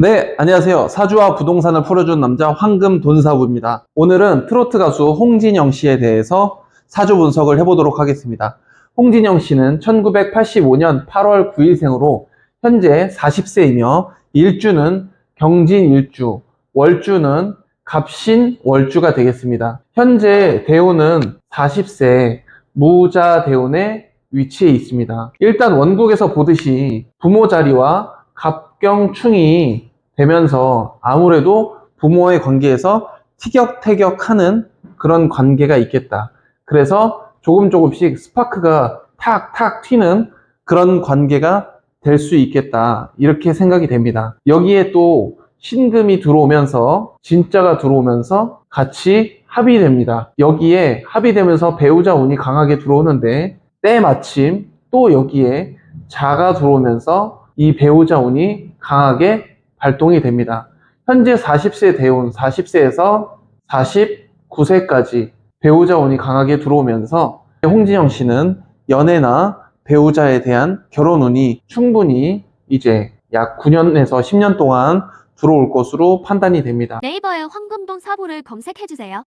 네, 안녕하세요. 사주와 부동산을 풀어준 남자 황금 돈사부입니다. 오늘은 트로트 가수 홍진영 씨에 대해서 사주 분석을 해보도록 하겠습니다. 홍진영 씨는 1985년 8월 9일생으로 현재 40세이며 일주는 경진 일주, 월주는 갑신 월주가 되겠습니다. 현재 대운은 40세 무자 대운에 위치해 있습니다. 일단 원국에서 보듯이 부모 자리와 갑경충이 되면서 아무래도 부모의 관계에서 티격태격하는 그런 관계가 있겠다. 그래서 조금 조금씩 스파크가 탁탁 튀는 그런 관계가 될 수 있겠다. 이렇게 생각이 됩니다. 여기에 또 신금이 들어오면서 진짜가 들어오면서 같이 합의됩니다. 여기에 합의되면서 배우자 운이 강하게 들어오는데 때마침 또 여기에 자가 들어오면서 이 배우자 운이 강하게 발동이 됩니다. 현재 40세 대운, 40세에서 49세까지 배우자 운이 강하게 들어오면서 홍진영 씨는 연애나 배우자에 대한 결혼 운이 충분히 이제 약 9년에서 10년 동안 들어올 것으로 판단이 됩니다. 네이버에 황금동 사부를 검색해주세요.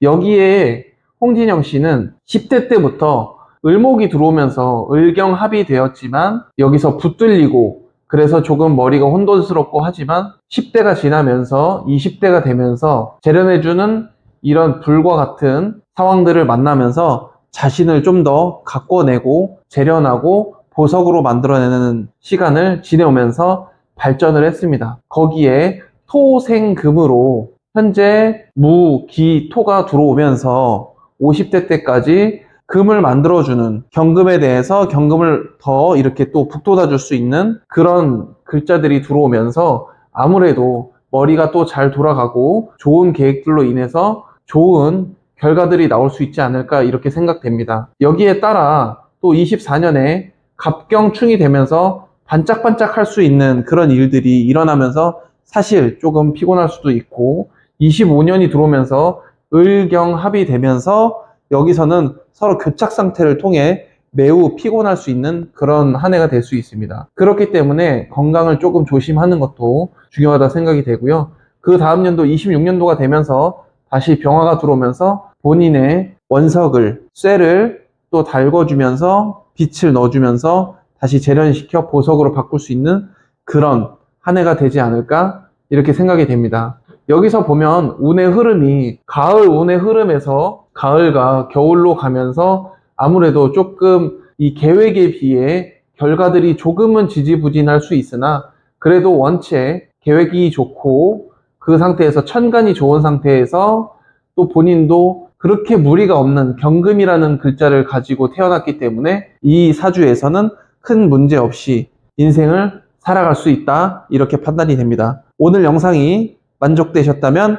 여기에 홍진영 씨는 10대 때부터 을목이 들어오면서 을경합이 되었지만 여기서 붙들리고 그래서 조금 머리가 혼돈스럽고 하지만 10대가 지나면서 20대가 되면서 재련해주는 이런 불과 같은 상황들을 만나면서 자신을 좀 더 가꿔내고 재련하고 보석으로 만들어내는 시간을 지내오면서 발전을 했습니다. 거기에 토생금으로 현재 무, 기, 토가 들어오면서 50대 때까지 금을 만들어주는 경금에 대해서 경금을 더 이렇게 또 북돋아 줄 수 있는 그런 글자들이 들어오면서 아무래도 머리가 또 잘 돌아가고 좋은 계획들로 인해서 좋은 결과들이 나올 수 있지 않을까 이렇게 생각됩니다. 여기에 따라 또 24년에 갑경충이 되면서 반짝반짝 할 수 있는 그런 일들이 일어나면서 사실 조금 피곤할 수도 있고 25년이 들어오면서 을경합이 되면서 여기서는 서로 교착 상태를 통해 매우 피곤할 수 있는 그런 한 해가 될 수 있습니다. 그렇기 때문에 건강을 조금 조심하는 것도 중요하다 생각이 되고요. 그 다음 년도 26년도가 되면서 다시 병화가 들어오면서 본인의 원석을, 쇠를 또 달궈주면서 빛을 넣어주면서 다시 재련시켜 보석으로 바꿀 수 있는 그런 한 해가 되지 않을까 이렇게 생각이 됩니다. 여기서 보면 운의 흐름이 가을 운의 흐름에서 가을과 겨울로 가면서 아무래도 조금 이 계획에 비해 결과들이 조금은 지지부진할 수 있으나 그래도 원체 계획이 좋고 그 상태에서 천간이 좋은 상태에서 또 본인도 그렇게 무리가 없는 경금이라는 글자를 가지고 태어났기 때문에 이 사주에서는 큰 문제 없이 인생을 살아갈 수 있다 이렇게 판단이 됩니다. 오늘 영상이 만족되셨다면